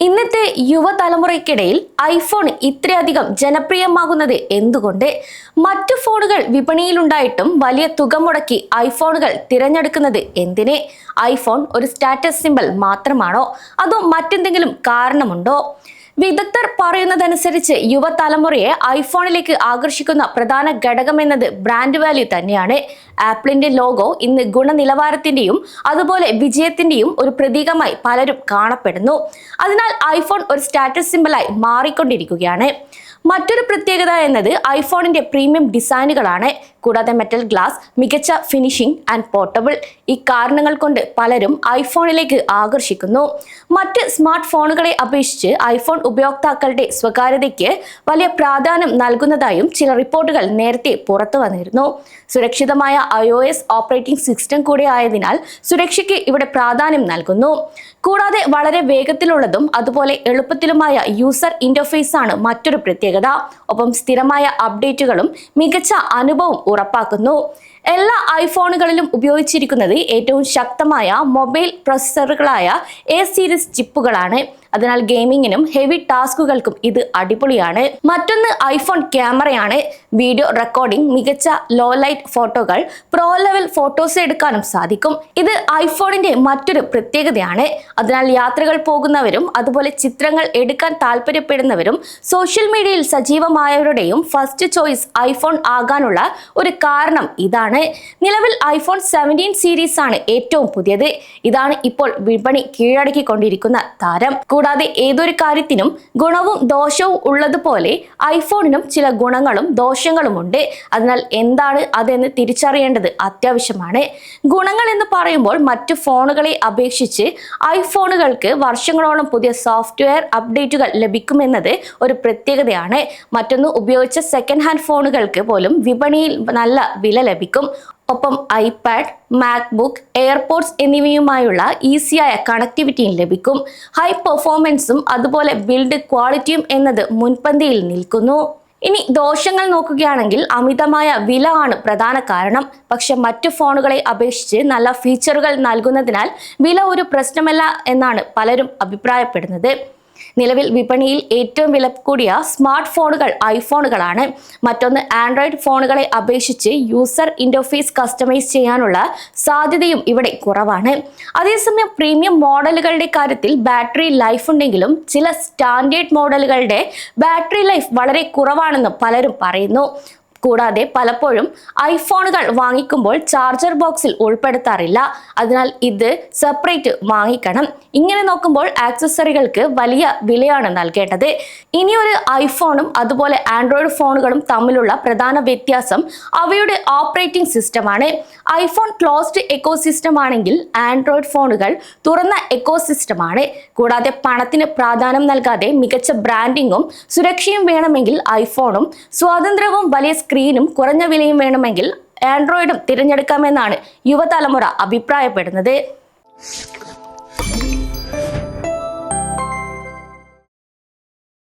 ഇന്നത്തെ യുവതലമുറയ്ക്കിടയിൽ ഐഫോൺ ഇത്രയധികം ജനപ്രിയമാകുന്നത് എന്തുകൊണ്ട്? മറ്റു ഫോണുകൾ വിപണിയിലുണ്ടായിട്ടും വലിയ തുക മുടക്കി ഐഫോണുകൾ തിരഞ്ഞെടുക്കുന്നത് എന്തിനെ? ഐഫോൺ ഒരു സ്റ്റാറ്റസ് സിമ്പൽ മാത്രമാണോ? അതോ മറ്റെന്തെങ്കിലും കാരണമുണ്ടോ? വിദഗ്ധർ പറയുന്നതനുസരിച്ച് യുവതലമുറയെ ഐഫോണിലേക്ക് ആകർഷിക്കുന്ന പ്രധാന ഘടകമെന്നത് ബ്രാൻഡ് വാല്യൂ തന്നെയാണ്. ആപ്പിളിന്റെ ലോഗോ ഇന്ന് ഗുണനിലവാരത്തിന്റെയും അതുപോലെ വിജയത്തിന്റെയും ഒരു പ്രതീകമായി പലരും കാണപ്പെടുന്നു. അതിനാൽ ഐഫോൺ ഒരു സ്റ്റാറ്റസ് സിമ്പിളായി മാറിക്കൊണ്ടിരിക്കുകയാണ്. മറ്റൊരു പ്രത്യേകത എന്നത് ഐഫോണിന്റെ പ്രീമിയം ഡിസൈനുകളാണ്. കൂടാതെ മെറ്റൽ ഗ്ലാസ് മികച്ച ഫിനിഷിംഗ് ആൻഡ് പോർട്ടബിൾ ഈ കാരണങ്ങൾ കൊണ്ട് പലരും ഐഫോണിലേക്ക് ആകർഷിക്കുന്നു. മറ്റ് സ്മാർട്ട് ഫോണുകളെ അപേക്ഷിച്ച് ഐഫോൺ ഉപയോക്താക്കളുടെ സ്വകാര്യതയ്ക്ക് വലിയ പ്രാധാന്യം നൽകുന്നതായും ചില റിപ്പോർട്ടുകൾ നേരത്തെ പുറത്തു വന്നിരുന്നു. സുരക്ഷിതമായ I O S operating system കൂടെ ആയതിനാൽ സുരക്ഷയ്ക്ക് ഇവിടെ പ്രാധാന്യം നൽകുന്നു. കൂടാതെ വളരെ വേഗത്തിലുള്ളതും അതുപോലെ എളുപ്പത്തിലുമായ യൂസർ ഇന്റർഫേസ് ആണ് മറ്റൊരു പ്രത്യേകത. ഒപ്പം സ്ഥിരമായ അപ്ഡേറ്റുകളും മികച്ച അനുഭവം ഉറപ്പാക്കുന്നു. എല്ലാ ഐഫോണുകളിലും ഉപയോഗിച്ചിരിക്കുന്നത് ഏറ്റവും ശക്തമായ മൊബൈൽ പ്രൊസസ്സറുകളായ എ സീരീസ് ചിപ്പുകളാണ്. അതിനാൽ ഗെയിമിങ്ങിനും ഹെവി ടാസ്കുകൾക്കും ഇത് അടിപൊളിയാണ്. മറ്റൊന്ന് ഐഫോൺ ക്യാമറയാണ്. വീഡിയോ റെക്കോർഡിംഗ് മികച്ച ലോ ലൈറ്റ് ഫോട്ടോകൾ പ്രോ ലെവൽ ഫോട്ടോസ് എടുക്കാനും സാധിക്കും. ഇത് ഐഫോണിന്റെ മറ്റൊരു പ്രത്യേകതയാണ്. അതിനാൽ യാത്രകൾ പോകുന്നവരും അതുപോലെ ചിത്രങ്ങൾ എടുക്കാൻ താല്പര്യപ്പെടുന്നവരും സോഷ്യൽ മീഡിയയിൽ സജീവമായവരുടെയും ഫസ്റ്റ് ചോയ്സ് ഐഫോൺ ആകാനുള്ള ഒരു കാരണം ഇതാണ്. നിലവിൽ ഐഫോൺ സെവന്റീൻ സീരീസ് ആണ് ഏറ്റവും പുതിയത്. ഇതാണ് ഇപ്പോൾ വിപണി കീഴടക്കിക്കൊണ്ടിരിക്കുന്ന താരം. കൂടാതെ ഏതൊരു കാര്യത്തിനും ഗുണവും ദോഷവും ഉള്ളതുപോലെ ഐഫോണിനും ചില ഗുണങ്ങളും ദോഷങ്ങളുമുണ്ട് അതിനാൽ എന്താണ് അതെന്ന് തിരിച്ചറിയേണ്ടത് അത്യാവശ്യമാണ്. ഗുണങ്ങൾ എന്ന് പറയുമ്പോൾ മറ്റു ഫോണുകളെ അപേക്ഷിച്ച് ഐഫോണുകൾക്ക് വർഷങ്ങളോളം പുതിയ സോഫ്റ്റ്വെയർ അപ്ഡേറ്റുകൾ ലഭിക്കുമെന്നത് ഒരു പ്രത്യേകതയാണ്. മറ്റൊന്ന് ഉപയോഗിച്ച സെക്കൻഡ് ഹാൻഡ് ഫോണുകൾക്ക് പോലും വിപണിയിൽ നല്ല വില ലഭിക്കും. ഒപ്പം ഐപാഡ് മാക്ബുക്ക് എയർപോർട്സ് എന്നിവയുമായുള്ള ഈസിയായ കണക്ടിവിറ്റിയും ലഭിക്കും. ഹൈ പെർഫോമൻസും അതുപോലെ ബിൽഡ് ക്വാളിറ്റിയും എന്നത് മുൻപന്തിയിൽ നിൽക്കുന്നു. ഇനി ദോഷങ്ങൾ നോക്കുകയാണെങ്കിൽ അമിതമായ വില ആണ് പ്രധാന കാരണം. പക്ഷെ മറ്റു ഫോണുകളെ അപേക്ഷിച്ച് നല്ല ഫീച്ചറുകൾ നൽകുന്നതിനാൽ വില ഒരു പ്രശ്നമല്ല എന്നാണ് പലരും അഭിപ്രായപ്പെടുന്നത്. നിലവിൽ വിപണിയിൽ ഏറ്റവും വില കൂടിയ സ്മാർട്ട് ഫോണുകൾ ഐഫോണുകളാണ്. മറ്റൊന്ന് ആൻഡ്രോയിഡ് ഫോണുകളെ അപേക്ഷിച്ച് യൂസർ ഇന്റർഫേസ് കസ്റ്റമൈസ് ചെയ്യാനുള്ള സാധ്യതയും ഇവിടെ കുറവാണ്. അതേസമയം പ്രീമിയം മോഡലുകളുടെ കാര്യത്തിൽ ബാറ്ററി ലൈഫ് ഉണ്ടെങ്കിലും ചില സ്റ്റാൻഡേർഡ് മോഡലുകളുടെ ബാറ്ററി ലൈഫ് വളരെ കുറവാണെന്ന് പലരും പറയുന്നു. കൂടാതെ പലപ്പോഴും ഐഫോണുകൾ വാങ്ങിക്കുമ്പോൾ ചാർജർ ബോക്സിൽ ഉൾപ്പെടുത്താറില്ല. അതിനാൽ ഇത് സെപ്പറേറ്റ് വാങ്ങിക്കണം. ഇങ്ങനെ നോക്കുമ്പോൾ ആക്സസറികൾക്ക് വലിയ വിലയാണ് നൽകേണ്ടത്. ഇനിയൊരു ഐഫോണും അതുപോലെ ആൻഡ്രോയിഡ് ഫോണുകളും തമ്മിലുള്ള പ്രധാന വ്യത്യാസം അവയുടെ ഓപ്പറേറ്റിംഗ് സിസ്റ്റമാണ്. ഐഫോൺ ക്ലോസ്ഡ് എക്കോസിസ്റ്റം ആണെങ്കിൽ ആൻഡ്രോയിഡ് ഫോണുകൾ തുറന്ന എക്കോ സിസ്റ്റമാണ് കൂടാതെ പണത്തിന് പ്രാധാന്യം നൽകാതെ മികച്ച ബ്രാൻഡിങ്ങും സുരക്ഷയും വേണമെങ്കിൽ ഐഫോണും സ്വാതന്ത്ര്യവും വലിയ സ്ക്രീനും കുറഞ്ഞ വിലയും വേണമെങ്കിൽ ആൻഡ്രോയിഡും തിരഞ്ഞെടുക്കാമെന്നാണ് യുവതലമുറ അഭിപ്രായപ്പെടുന്നത്.